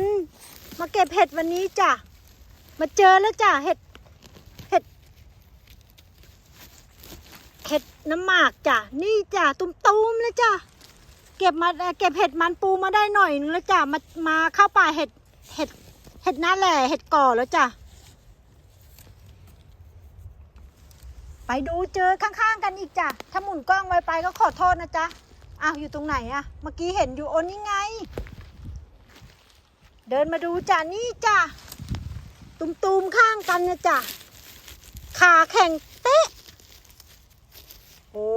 นมาเก็บเห็ดวันนี้จ้ะ มาเจอแล้วจ้ะเห็ด เห็ด เห็ดน้ำหมากจ้ะ นี่จ้ะตุ้มๆแล้วจ้ะ เก็บมาเก็บเห็ดมันปูมาได้หน่อยนึงแล้วจ้ะ มา มาเข้าป่าเห็ด เห็ด เห็ดหน้าแหล่เห็ดก่อแล้วจ้ะ ไปดูเจอข้างๆกันอีกจ้ะ ถ้าหมุนกล้องไวไปก็ขอโทษนะจ๊ะอ้าวอยู่ตรงไหนอะเมื่อกี้เห็นอยู่โอนนี่ไง เดินมาดูจ้ะนี่จ้ะตุมๆข้างกันนี่ยจ้ะขาแข็งเตะ โอ้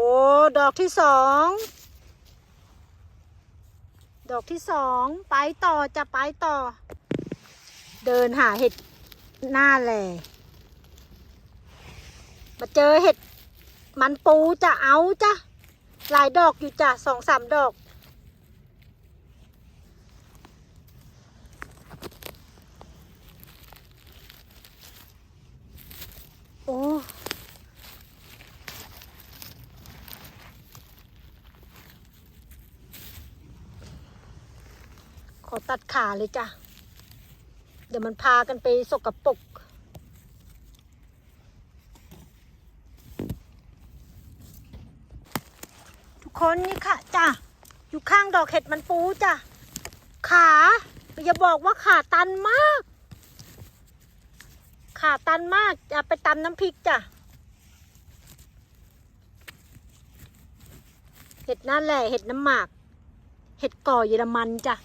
ดอกที่สองดอกที่สองไปต่อจะไปต่อ เดินหาเห็ดหน้าแหล่มาเจอเห็ดมันปูจะเอาจ้ะหลายดอกอยู่จ้ะสองสามดอก โอ้ ขอตัดขาเลยจ้ะ เดี๋ยวมันพากันไปสกปรกทุกคนนี่ค่ะจ้ะ อยู่ข้างดอกเห็ดมันปูจ้ะ ขาอย่าบอกว่าขาตันมาก ขาตันมากจะไปตำน้ำพริกจ้ะ เห็ดนั่นแหละเห็ดน้ำหมาก เห็ดก่อเยอรมันจ้ะ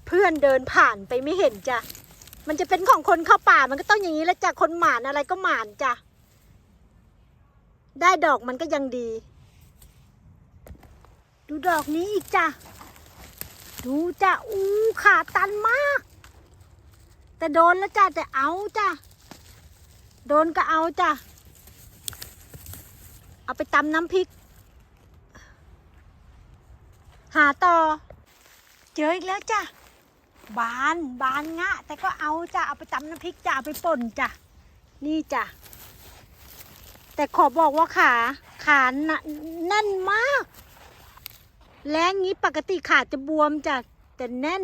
เพื่อนเดินผ่านไปไม่เห็นจ้ะ มันจะเป็นของคนเข้าป่ามันก็ต้องอย่างนี้แล้วจ้ะ คนหมานอะไรก็หมานจ้ะ ได้ดอกมันก็ยังดี ดูดอกนี้อีกจ้ะ ดูจ้ะ อู้ขาตันมาก แต่โดนแล้วจ้ะ แต่เอาจ้ะ โดนก็เอาจ้ะ เอาไปตำน้ำพริก หาต่อ เจออีกแล้วจ้ะ บานบานงะ แต่ก็เอาจ้ะเอาไปตำน้ำพริกจ้ะเอาไปป่นจ้ะนี่จ้ะแต่ขอบอกว่าขาขาหนะแน่นมากแรงงี้ปกติขาจะบวมจ้ะแต่แน่น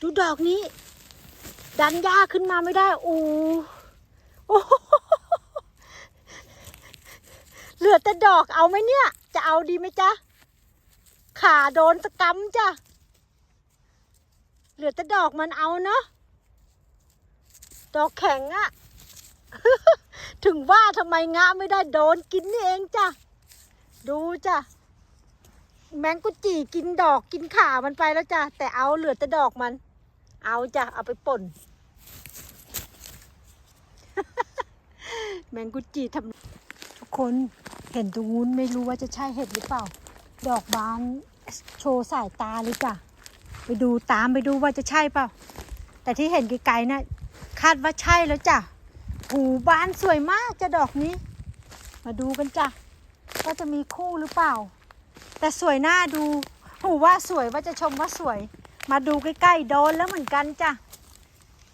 ดูดอกนี้ ดันหญ้าขึ้นมาไม่ได้โอ้โอ้โหเหลือแต่ดอกเอาไหมเนี่ย จะเอาดีไหมจ๊ะ ขาโดนสกรรมจ้ะ เหลือแต่ดอกมันเอาเนาะ ดอกแข็งอะถึงว่าทำไมงะไม่ได้โดนกินนี่เองจ้ะ ดูจ้ะ แมงกุจีกินดอกกินขามันไปแล้วจ้ะ แต่เอาเหลือแต่ดอกมัน เอาจ้ะ เอาไปป่น แมงกุจีทำทุกคน เห็นตรงนู้นไม่รู้ว่าจะใช่เห็ดหรือเปล่า ดอกบานโชว์สายตาเลยจ้ะไปดูตามไปดูว่าจะใช่เปล่า แต่ที่เห็นไกลๆนะคาดว่าใช่แล้วจ้ะหูบานสวยมากจะดอกนี้ มาดูกันจ้ะว่าจะมีคู่หรือเปล่า แต่สวยหน้าดูหูว่าสวยว่าจะชมว่าสวย มาดูใกล้ๆโดนแล้วเหมือนกันจ้ะ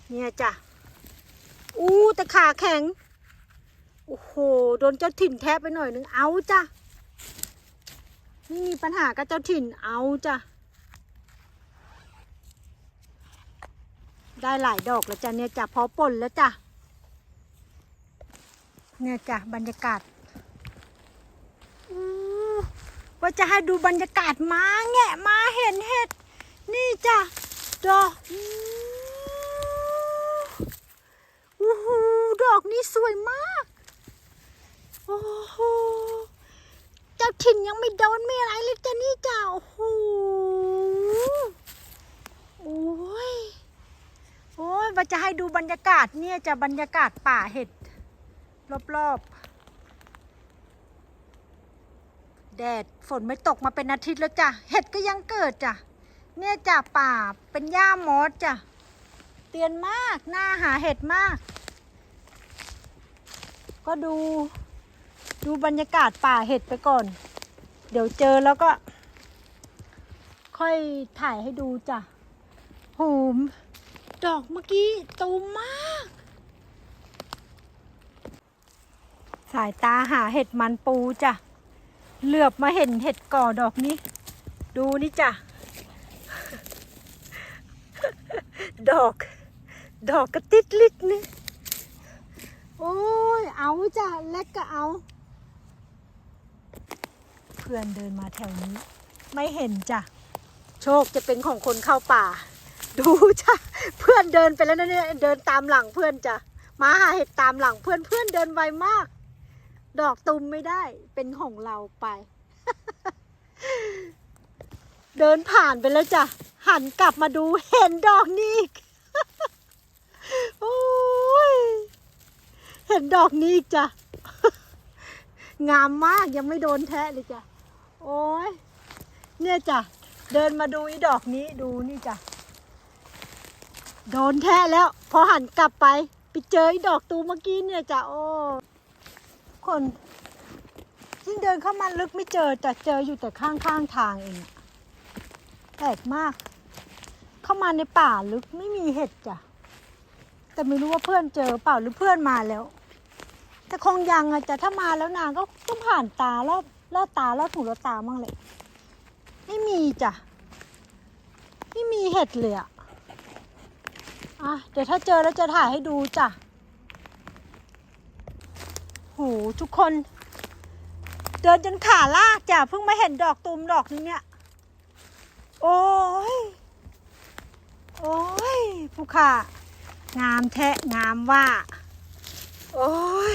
เนี่ยจ้ะอู้แต่ขาแข็ง โอ้โห โดนเจ้าถิ่นแทะไปหน่อยนึง เอาจ้ะ นี่มีปัญหากับเจ้าถิ่น เอาจ้ะ ได้หลายดอกแล้วจ้ะเนี่ยจ้ะพอป่นแล้วจ้ะ เนี่ยจ้ะบรรยากาศว่าจะให้ดูบรรยากาศมาแงะมาเห็นเห็ด นี่จ้ะ ดอกอู้หูดอกนี้สวยมาก อ้โหเจ้าถิ่นยังไม่โดนไม่อะไรเลยจ้ะนี่จ้ะโอ้โหโอ้ยโอ้ยว่าจะให้ดูบรรยากาศเนี่ยจะบรรยากาศป่าเห็ด รอบๆ แดดฝนไม่ตกมาเป็นอาทิตย์แล้วจ้ะ เห็ดก็ยังเกิดจ้ะ เนี่ยจ้ะป่าเป็นหญ้ามอสจ้ะ เตียนมากหน้าหาเห็ดมาก ก็ดู ดูบรรยากาศป่าเห็ดไปก่อน เดี๋ยวเจอแล้วก็ ค่อยถ่ายให้ดูจ้ะโหมดอกเมื่อกี้ตูมมาก สายตาหาเห็ดมันปูจ้ะเหลือบมาเห็นเห็ดก่อดอกนี้ ดูนี่จ้ะ ดอก ดอกกระติดลิดนี่ โอ้ย เอาจ้ะ เล็กก็เอา พื่อนเดินมาแถวนี้ ไม่เห็นจ้ะ โชคจะเป็นของคนเข้าป่า ดูจ้ะ เพื่อนเดินไปแล้วนะเนี่ยเดินตามหลังเพื่อนจ้ะมาหาเห็ดตามหลังเพื่อนเพื่อนเดินไวมาก ดอกตุมไม่ได้ เป็นของเราไป เดินผ่านไปแล้วจ้ะ หันกลับมาดูเห็นดอกนี้โอ้ยเห็นดอกนี้จ้ะ งามมากยังไม่โดนแทะเลยจ้ะ โอ้ยเนี่ยจ้ะ เดินมาดูอีดอกนี้ดูนี่จ้ะ โดนแทะแล้ว พอหันกลับไป ไปเจออ้ดอกตูเมื่อกี้เนี่ยจ้ะ โอ้ คนยิ่งเดินเข้ามาลึกไม่เจอแต่เจออยู่แต่ข้างข้างๆทางเองแปลกมาก เข้ามาในป่าลึกไม่มีเห็ดจ้ะ แต่ไม่รู้ว่าเพื่อนเจอเปล่าหรือเพื่อนมาแล้ว แต่คงยังอะจ้ะถ้ามาแล้วนางก็ต้องผ่านตาลอด ลอดตาลอดหูลอดตามั่งเลย ไม่มีจ้ะ ไม่มีเห็ดเลยอะอะ เดี๋ยวถ้าเจอแล้วจะถ่ายให้ดูจ้ะโหทุกคน เดินจนขาลากจ้ะ เพิ่งมาเห็นดอกตูมดอกนี้เนี่ย โอ้ย โอ้ยผู้ข่างามแทะงามว่า โอ้ย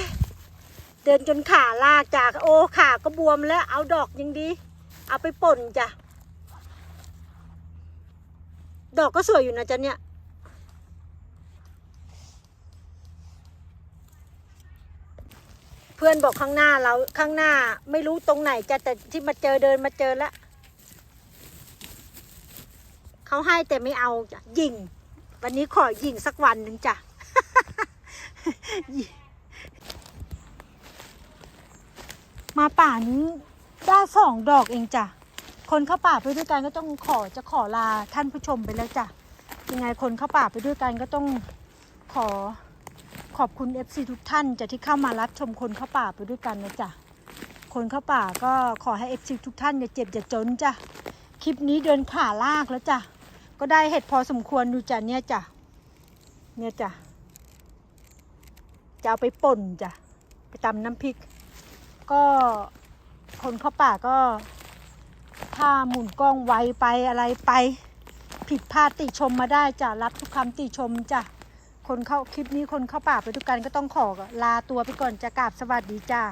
เดินจนขาลากจากโอ้ขาก็บวมแล้ว เอาดอกยังดี เอาไปป่นจ้ะ ดอกก็สวยอยู่นะจ๊ะเนี่ย เพื่อนบอกข้างหน้าเราข้างหน้าไม่รู้ตรงไหนจะแต่ที่มาเจอเดินมาเจอแล้วเขาให้แต่ไม่เอาจ้ะยิง วันนี้ขอยิงสักวันหนึ่งจ้ะ มาป่านี้ได้สองดอกเองจ้ะ คนเข้าป่าไปด้วยกันก็ต้องขอจะขอลาท่านผู้ชมไปแล้วจ้ะ ยังไงคนเข้าป่าไปด้วยกันก็ต้องขอขอบคุณ FC ทุกท่านจะที่เข้ามารับชมคนเข้าป่าไปด้วยกันนะจ๊ะคนเข้าป่าก็ขอให้ FC ทุกท่านอย่าเจ็บอย่าจนจ้ะ คลิปนี้เดินขาลากแล้วจ้ะ ก็ได้เห็ดพอสมควรดูจ้ะเนี่ยจ้ะ เนี่ยจ้ะ จะเอาไปป่นจ้ะ ไปตำน้ำพริก ก็คนเข้าป่าก็ ถ้าหมุนกล้องไวไปอะไรไป ผิดพลาดติชมมาได้จะรับทุกคำติชมจ้ะคนเข้าคลิปนี้คนเข้าป่าไปทุกกันก็ต้องขอลาตัวไปก่อนจะกราบสวัสดีจ้า